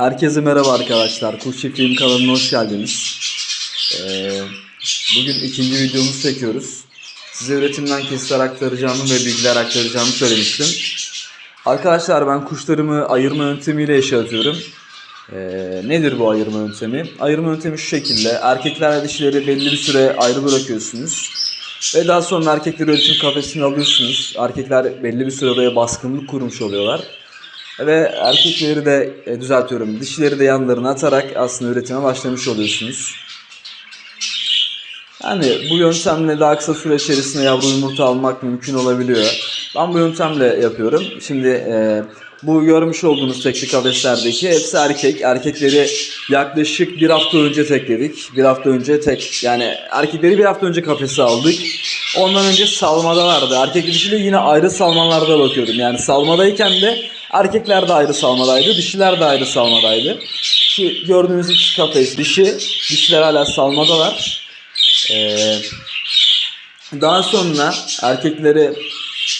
Herkese merhaba arkadaşlar. Kuş Çiftliğim kanalına hoş geldiniz. Ee, bugün ikinci videomuzu çekiyoruz. Size üretimden kesitler aktaracağımı ve bilgiler aktaracağımı söylemiştim. Arkadaşlar ben kuşlarımı ayırma yöntemiyle yaşatıyorum. Ee, nedir bu ayırma yöntemi? Ayırma yöntemi şu şekilde. Erkekler ve dişileri belli bir süre ayrı bırakıyorsunuz. Ve daha sonra erkekleri üretim kafesine alıyorsunuz. Erkekler belli bir süre oraya baskınlık kurmuş oluyorlar. Ve erkekleri de e, düzeltiyorum. Dişileri de yanlarına atarak aslında üretime başlamış oluyorsunuz. Yani bu yöntemle daha kısa süre içerisinde yavru yumurta almak mümkün olabiliyor. Ben bu yöntemle yapıyorum. Şimdi e, bu görmüş olduğunuz tekli kafeslerdeki hepsi erkek. Erkekleri yaklaşık bir hafta önce tekledik. Bir hafta önce tek yani erkekleri bir hafta önce kafese aldık. Ondan önce salmadalardı. Erkek dişiyle yine ayrı salmalarda bakıyordum. Yani salmadayken de erkekler de ayrı salmadaydı. Dişiler de ayrı salmadaydı. Şu gördüğünüz iki kafes dişi. Dişiler hala salmadalar. Ee, daha sonra erkekleri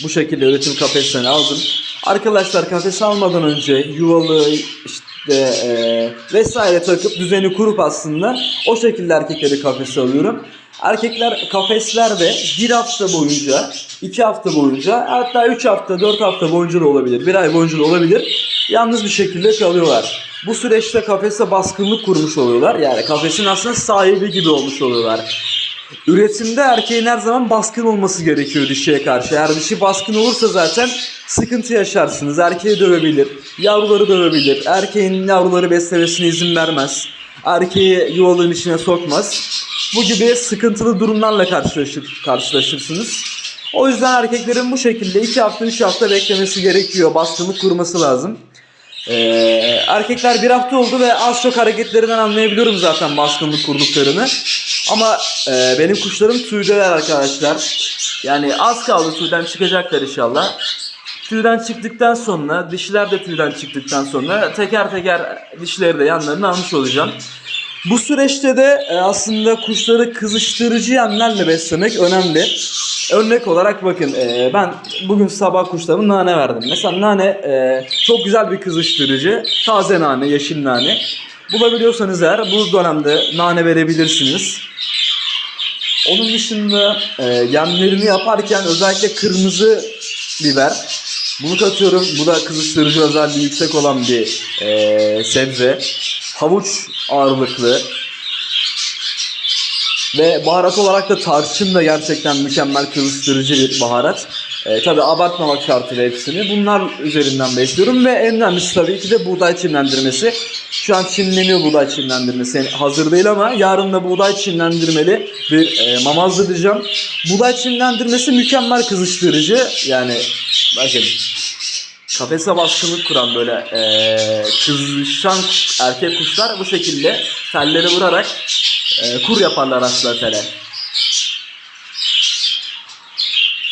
bu şekilde üretim kafeslerine aldım. Arkadaşlar kafes almadan önce yuvalı işte e, vesaire takıp düzeni kurup aslında o şekilde erkekleri kafese alıyorum. Erkekler kafeslerde bir hafta boyunca, iki hafta boyunca, hatta üç hafta, dört hafta boyunca da olabilir, bir ay boyunca da olabilir. Yalnız bir şekilde kalıyorlar. Bu süreçte kafese baskınlık kurmuş oluyorlar. Yani kafesin aslında sahibi gibi olmuş oluyorlar. Üretimde erkeğin her zaman baskın olması gerekiyor dişiye karşı. Eğer dişi baskın olursa zaten sıkıntı yaşarsınız. Erkeği dövebilir, yavruları dövebilir. Erkeğin yavruları beslemesine izin vermez. Erkeği yuvalığın içine sokmaz. Bu gibi sıkıntılı durumlarla karşılaşır, karşılaşırsınız. O yüzden erkeklerin bu şekilde 2 hafta 3 hafta beklemesi gerekiyor. Baskınlık kurması lazım. Ee, erkekler bir hafta oldu ve az çok hareketlerinden anlayabiliyorum zaten baskınlık kurduklarını. Ama e, benim kuşlarım tüydeler arkadaşlar. Yani az kaldı tüyden çıkacaklar inşallah. Tüyden çıktıktan sonra, dişiler de tüyden çıktıktan sonra teker teker dişleri de yanlarına almış olacağım. Bu süreçte de e, aslında kuşları kızıştırıcı yemlerle beslemek önemli. Örnek olarak bakın e, ben bugün sabah kuşlarıma nane verdim. Mesela nane e, çok güzel bir kızıştırıcı. Taze nane, yeşil nane. Bulabiliyorsanız eğer bu dönemde nane verebilirsiniz. Onun dışında yemlerini yaparken özellikle kırmızı biber. Bunu katıyorum. Bu da kızıştırıcı özelliği yüksek olan bir sebze. Havuç ağırlıklı. Ve baharat olarak da tarçın da gerçekten mükemmel kızıştırıcı bir baharat. E, tabii abartmamak şartıyla hepsini. Bunlar üzerinden besliyorum ve en önemlisi tabii ki de buğday çimlendirmesi. Şu an çimleniyor buğday çimlendirmesi. Yani hazır değil ama yarın da buğday çimlendirmeli bir e, mama hazırlayacağım. Buğday çimlendirmesi mükemmel kızıştırıcı. Yani bakın kafese baskınlık kuran böyle e, kızışan erkek kuşlar bu şekilde telleri vurarak e, kur yaparlar aslında tele.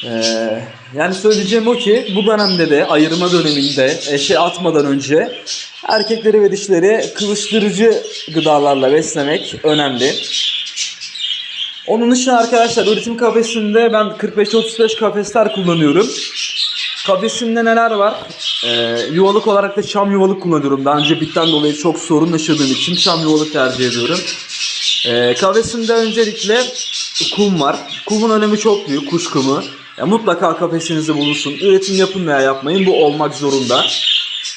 Ee, yani söyleyeceğim o ki bu dönemde de ayırma döneminde eşe atmadan önce erkekleri ve dişleri kılıçtırıcı gıdalarla beslemek önemli. Onun dışında arkadaşlar üretim kafesinde ben 45-35 kafesler kullanıyorum. Kafesimde neler var? Ee, yuvalık olarak da çam yuvalık kullanıyorum. Daha önce bitten dolayı çok sorun yaşadığım için çam yuvalık tercih ediyorum. Ee, kafesimde öncelikle kum var. Kumun önemi çok büyük, kuş kumu. Ya mutlaka kafesinizde bulunsun. Üretim yapın veya yapmayın. Bu olmak zorunda.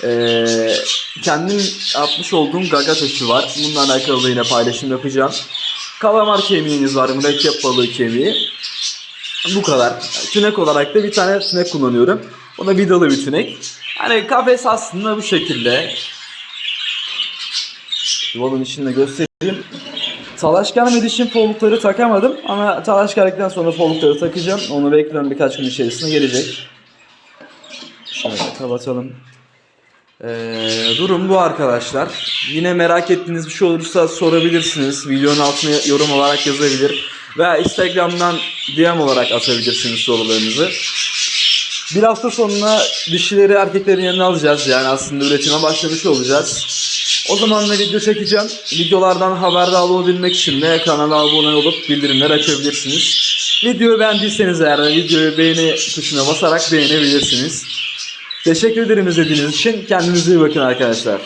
Ee, kendim yapmış olduğum gaga taşı var. Bununla alakalı yine paylaşım yapacağım. Kalamar kemiğiniz var. Mürekkep balığı kemiği. Bu kadar. Tünek olarak da bir tane tünek kullanıyorum. O da vidalı bir tünek. Hani kafes aslında bu şekilde. Yuvanın içinde göstereyim. Talaşkan ve dişin follukları takamadım ama talaş geldikten sonra follukları takacağım. Onu bekliyorum birkaç gün içerisinde gelecek. Şöyle kapatalım. Ee, durum bu arkadaşlar. Yine merak ettiğiniz bir şey olursa sorabilirsiniz. Videonun altına yorum olarak yazabilir. Veya Instagram'dan DM olarak atabilirsiniz sorularınızı. Bir hafta sonra dişileri erkeklerin yanına alacağız. Yani aslında üretime başlamış olacağız. O zaman da video çekeceğim. Videolardan haberdar olabilmek için de kanala abone olup bildirimler açabilirsiniz. Videoyu beğendiyseniz eğer videoyu beğeni tuşuna basarak beğenebilirsiniz. Teşekkür ederim izlediğiniz için. Kendinize iyi bakın arkadaşlar.